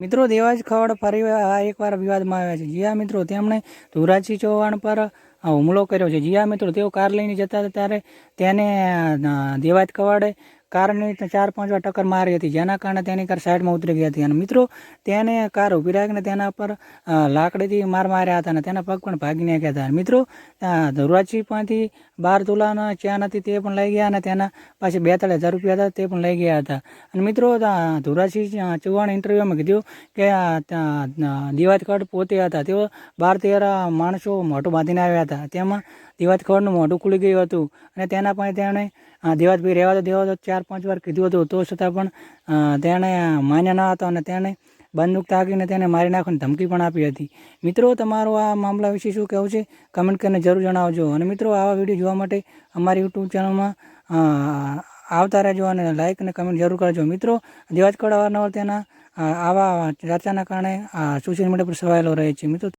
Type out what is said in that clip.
મિત્રો દેવાજ ખવડ ફરી એકવાર વિવાદમાં આવ્યા છે. જીયા મિત્રો, તેમણે ધુરાજી ચૌહાણ પર હુમલો કર્યો છે. જીયા મિત્રો, તેઓ કાર લઈને જતા હતા ત્યારે તેને દેવાજ ખવડે કારની ચાર પાંચ વાર ટક્કર મારી હતી. જેના કારણે તેની કાર સાઈડમાં ઉતરી ગઈ હતી. અને મિત્રો તેને કાર ઊભી રાખીને તેના પર લાકડીથી માર માર્યા હતા અને તેના પગ પણ ભાગી નાખ્યા હતા. મિત્રો ધુરાજી પાસેથી બાર તોલાના ચેન હતી તે પણ લઈ ગયા અને તેના પાસે બે ત્રણ હજાર રૂપિયા હતા તે પણ લઈ ગયા હતા. અને મિત્રો ધોરાજી ચૌહાણ ઇન્ટરવ્યૂમાં કીધું કે આ દિવાજ ખડ પોતે હતા. તેઓ બાર તેર માણસો મોટું બાંધીને આવ્યા હતા. તેમાં દિવાજ ખડનું મોઢું ખુલી ગયું હતું અને તેના પાસે તેમણે અ, દેવાજભાઈ રહેવા તો દેવા તો ચાર પાંચ વાર કીધું હતું. તો છતાં પણ તેણે માન્ય ન હતો અને તેણે બંદૂક તાકીને તેને મારી નાખવાની ધમકી પણ આપી હતી. મિત્રો, તમારો આ મામલા વિશે શું કહેવું છે? કમેન્ટ કરીને જરૂર જણાવજો. અને મિત્રો, આવા વીડિયો જોવા માટે અમારી યુટ્યુબ ચેનલમાં આવતા રહેજો અને લાઇક અને કમેન્ટ જરૂર કરજો. મિત્રો દેવાજ અવારનવાર તેના આવા ચર્ચાના કારણે સોશિયલ મીડિયા પર સવાયેલો રહે છે. મિત્રો